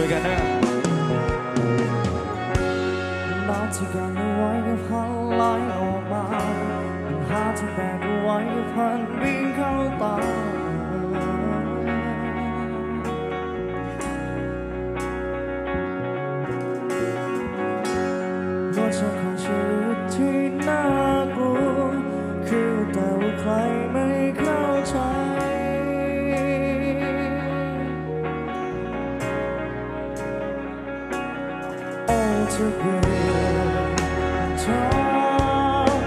ช่วยกันด้น้องที่กันไว้พันไหลออกมาหาที่แบกไว้พัน to be talking.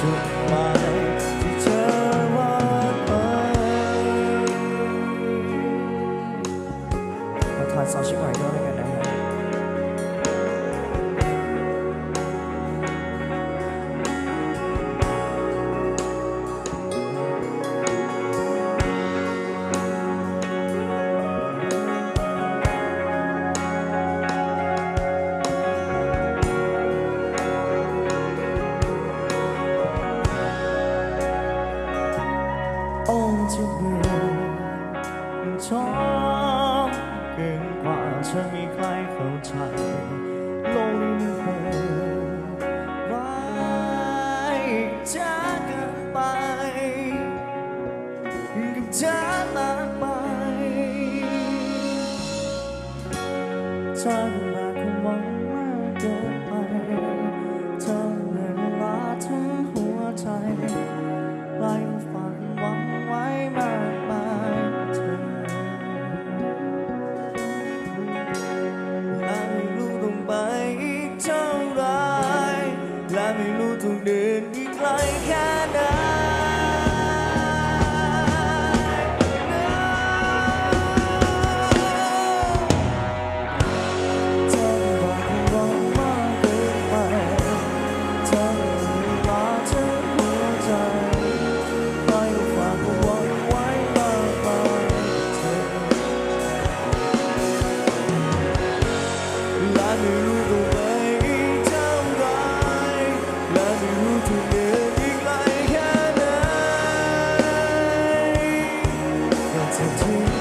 ทานซอสชิบหายด้วยแล้วกันนะ ช้ำเกินกว่าเธอมีใครเข้าใจโลกนี้มันโร้จะกินไปกับเธอมากไป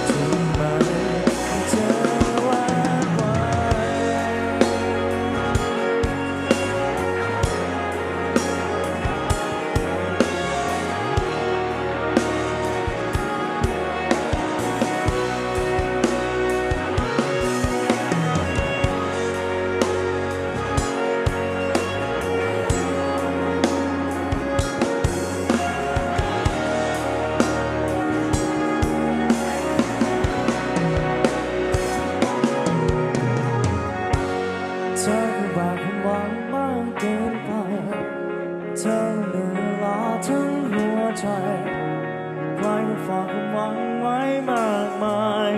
to ธอผู้บาดคำหวังมากเกินไปเธอเหนื่อยล้าทั้งหัวใจใครมาฝากความหวังไว้มากมาย